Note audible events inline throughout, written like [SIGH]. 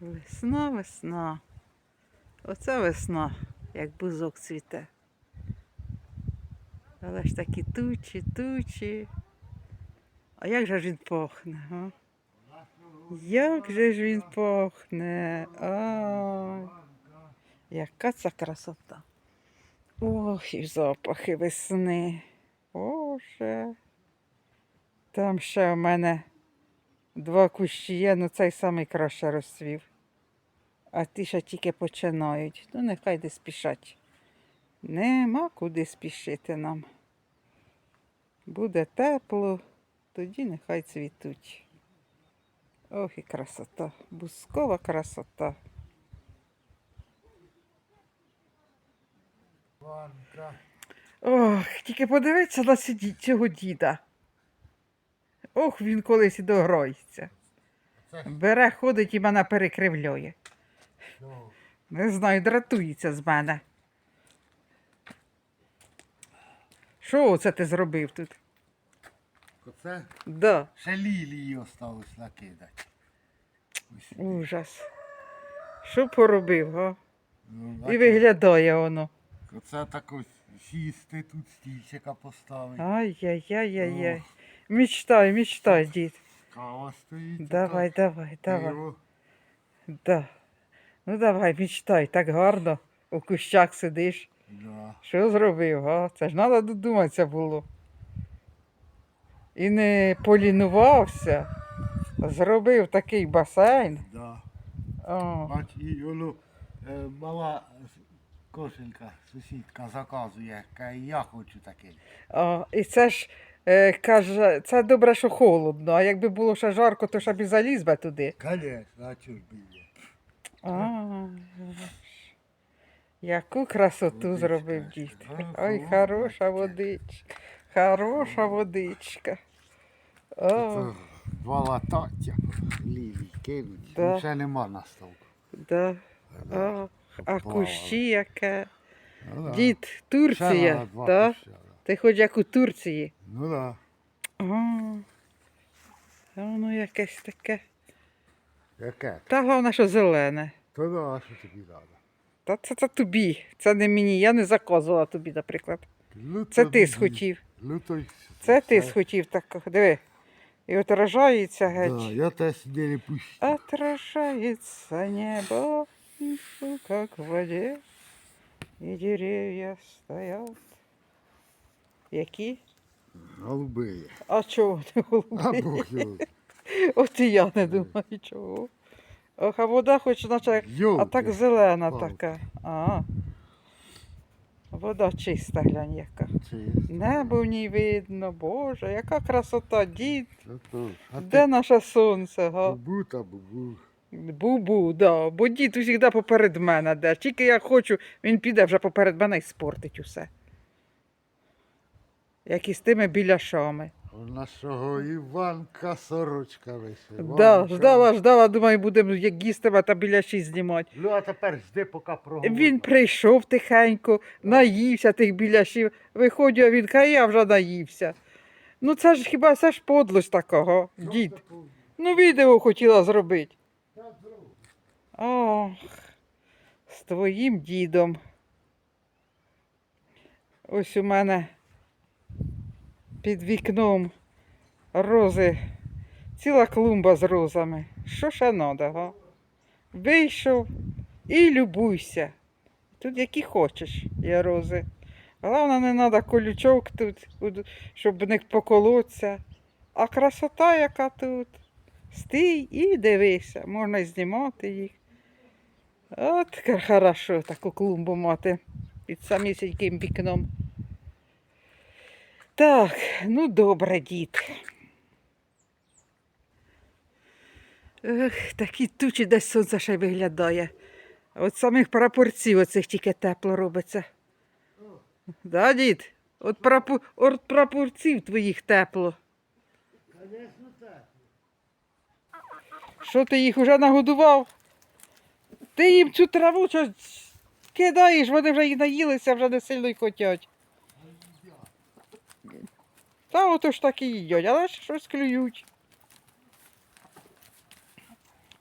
Весна, весна. Оце весна, як бузок цвіте. Але ж такі тучі, тучі. А як же ж він пахне, га? Як же ж він пахне? Ай, яка це красота. Ох, і запахи весни. Боже. Там ще в мене два кущі є, ну цей самий краще розцвів. А ті ще тільки починають. Ну, нехай де спішать. Нема куди спішити нам. Буде тепло, тоді нехай цвітуть. Ох і красота, бускова красота. Ох, тільки подивіться на цього діда. Ох, він колись і догроється. Бере, ходить і мене перекривлює. Не знаю, дратується з мене. Що оце ти зробив тут? Оце Да, ще лілії осталось накидати. Ужас. Що поробив, га? Ну, І виглядає воно. Оце так ось сісти, тут стільчика поставити. Ай-яй-яй-яй-яй. Мечтай, мечтай, дід. Кава стоїть. Давай, давай, давай. пиво. Да. Ну давай, мечтай, так гарно. У кущах сидиш. Да. Що зробив, га? Це ж треба додуматися було. І не полінувався. Зробив такий басейн. Да. О, Бач, і воно е, мала кошелька, сусідка заказує, каже, я хочу такий. о, і це ж е, каже, це добре, що холодно, а якби було ще жарко, то ще б і заліз би туди. Конечно, а ж біля? А, яку красоту Водичка зробив дід. Ага, Ой, хороша водичка. Хороша водичка. О, Це Два латаття ліві кинуть. Да. Ну, Ще нема наставку. да. О, а кущі яке. Ну, да. Дід, Турція, на Ти хоч як у Турції. Ну да. А воно якесь таке. Яке? Та головне, що зелене. То да, що тобі треба? Та це, це тобі. Це не мені. Я не заказувала тобі, наприклад. Ну, Це ти схотів. Ну, то й Це ти схотів так. Диви. І отражається геть. Да, я сюди не пущу. Отражается небо, как в воде, и деревья стоят. Які? Голубиє. А чого не А? Бог його. [LAUGHS] От і я не думаю, чого. Ох, а вода хоч наче, а так зелена палки. така. А. Вода чиста, глянь яка. Є. Небо в ній видно, Боже, яка красота, дід. А Де ти наше сонце, га? бубу та бубу. Бу-бу, да. Бо дід завжди поперед мене де. Тільки я хочу, він піде вже поперед мене і спортить усе. Як і з тими біляшами. У нашого Іванка сорочка висить. Да, ждала, ждала, думаю, будемо як їстиме та біляші знімати. Ну, а тепер жди, поки проговорить. Він прийшов тихенько, наївся тих біляшів. Виходжу, а він каже, я вже наївся. Ну це ж хіба це ж подлость такого, дід. Ну, відео хотіла зробити. Ох, з твоїм дідом. Ось у мене під вікном рози, ціла клумба з розами. Що треба, га? Вийшов і любуйся. Тут які хочеш є рози. Головне, не треба колючок тут, щоб в них поколоться. А красота, яка тут. Стій і дивися, можна знімати їх. От хорошо таку клумбу мати під самісіньким вікном. Так, ну добре, дід. Ех, такі тучі десь сонце ще й виглядає. От самих прапорців оцих тільки тепло робиться. Да, дід? От, прапу... От прапорців твоїх тепло. Звісно, так. Що ти їх уже нагодував? Ти їм цю траву що кидаєш, вони вже і наїлися, вже не сильно й хотять. Та ото ж так і їдять, але ж щось клюють.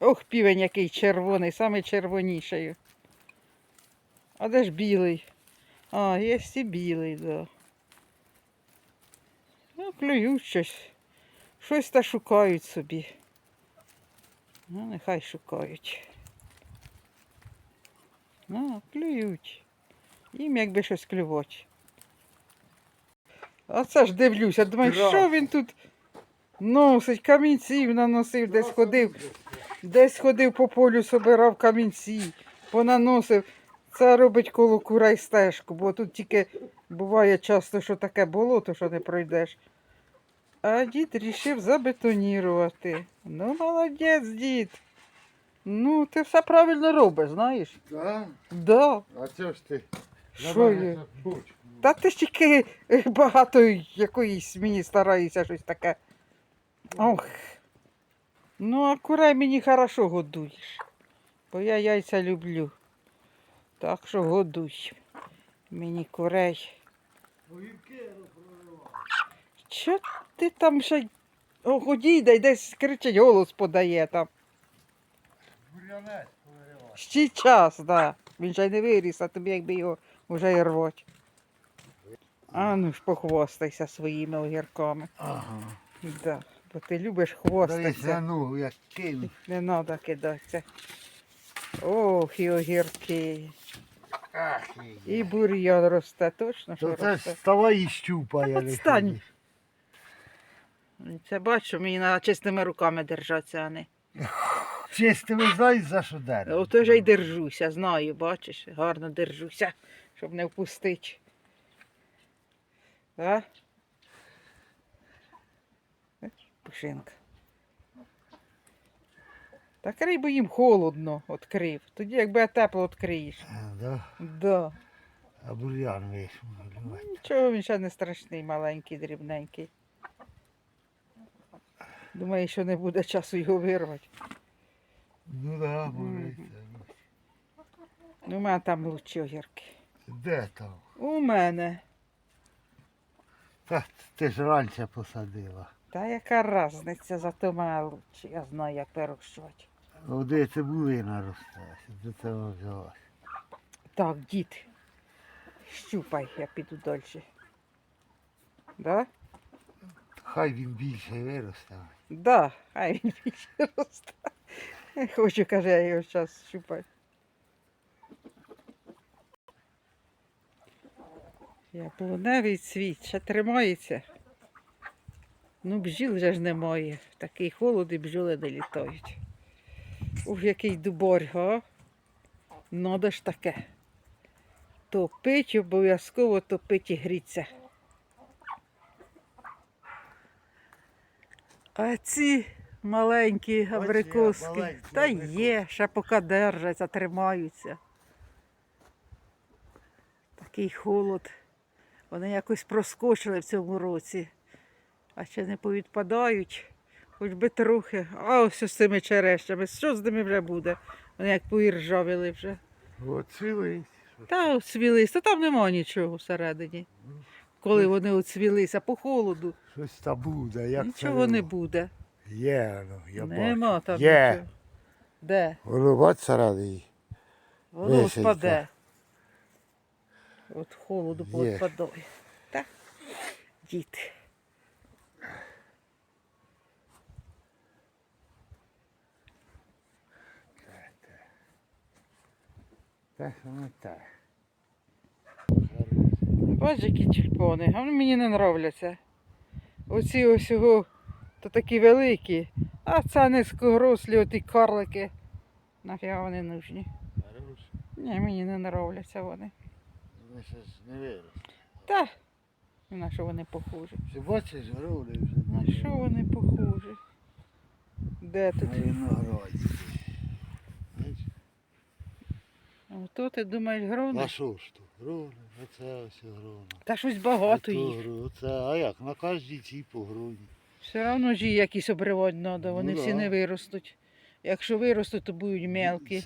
Ох, півень який червоний, саме червоніший. А де ж білий? А, є і білий, да. Ну, клюють щось. Щось та шукають собі. Ну, нехай шукають. Ну, клюють. Їм якби щось клювати. А це ж дивлюся, думаю, що він тут носить, камінців наносив, десь ходив. Десь ходив по полю, собирав камінці, понаносив. Це робить коло курай стежку, бо тут тільки буває часто, що таке болото, що не пройдеш. А дід рішив забетонірувати. Ну, молодець, дід. Ну, ти все правильно робиш, знаєш? Да? Да. А чого ж ти? Що є? Та ти ж тільки е, багато якоїсь мені стараєшся щось таке. Ох. Ну, а курей мені хорошо годуєш. Бо я яйця люблю. Так що годуй. Мені курей. Що ти там ще одійде, десь кричить, голос подає там. Ще час, да. Він же й не виріс, а тобі якби його вже й рвать. А ну ж похвастайся своїми огірками. Ага. Да. Бо ти любиш хвастатися. ногу, як кинув. Не треба кидатися. Ох, і огірки. Ах, І бур'ян росте, точно, що То це росте. вставай і щупай, а не Отстань. Це бачу, мені треба чистими руками держатися, а не. Чистими знаєш, за що дерево? Ото ж й держуся, знаю, бачиш, гарно держуся, щоб не впустити. А? Е, Пушинка. Та крий, бо їм холодно відкрив. Тоді якби тепло відкриєш. А, да? Да. А бур'ян вийшов малювати. Нічого, він ще не страшний, маленький, дрібненький. Думаю, що не буде часу його вирвати. Ну да, може. Це. Ну, у мене там лучші огірки. Де там? У мене. Та ти ж раніше посадила. Та яка різниця, зато мене лучше. Я знаю, як вирощувати. Ну, де цибулина росте, до цього взялась. Так, дід. Щупай, я піду далі. Да? Хай він більше виросте. Да, хай він більше росте. Хочу, каже, я його зараз щупаю. Яблуневий цвіт, ще тримається. Ну, бджіл вже ж немає. В такий холод і бджоли не літають. Ух, який дубор, га? Надо ж таке. Топить, обов'язково топить і гріться. А ці маленькі абрикоски. маленькі Та є, ще поки держаться, тримаються. Такий холод. Вони якось проскочили в цьому році. А ще не повідпадають, хоч би трохи. А ось з цими черещами. Що з ними вже буде? Вони як поіржавіли вже. От цвілись. Та оцвілись, та там нема нічого всередині. Коли вони оцвілися по холоду, Щось там буде, як нічого це не буде. Є, ну, я Нема бачу. там Є. нічого. Де? Воно бач всередині. Воно Висить, спаде. От холоду Є. повідпадає. Так, діти. Так, воно так. Бачиш, які тюльпани, а вони мені не нравляться. Оці ось його, то такі великі, а це низькорослі, оті карлики. Нафіга вони нужні. Ні, мені не нравляться вони. Вони ж не виросли. Та, на що вони похожі? Ти бачиш, городи вже На що вони похожі? Де тут? На винограді. Ото ти думаєш грони? А що ж тут? Грони, оце ось грона. Та щось багато їх. Оце, а як? На кожній цій по гроні. Все одно ж якісь обривати треба, вони Ну всі да. не виростуть. Якщо виростуть, то будуть мелкі.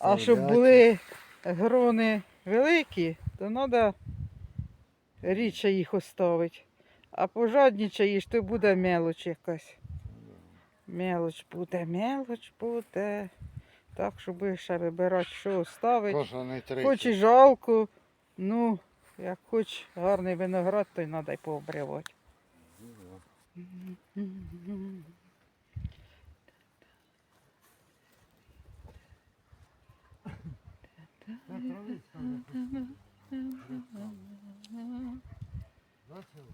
А щоб були грони великі, то треба рідше їх оставити. А пожаднічаєш, то буде мелоч якась. Мелоч буде, мелоч буде. Так, що будеш ще вибирати, що ставити. Просто не. Хоч і жалко, ну, як хоч гарний виноград, то й треба й пообривати. Nasıl?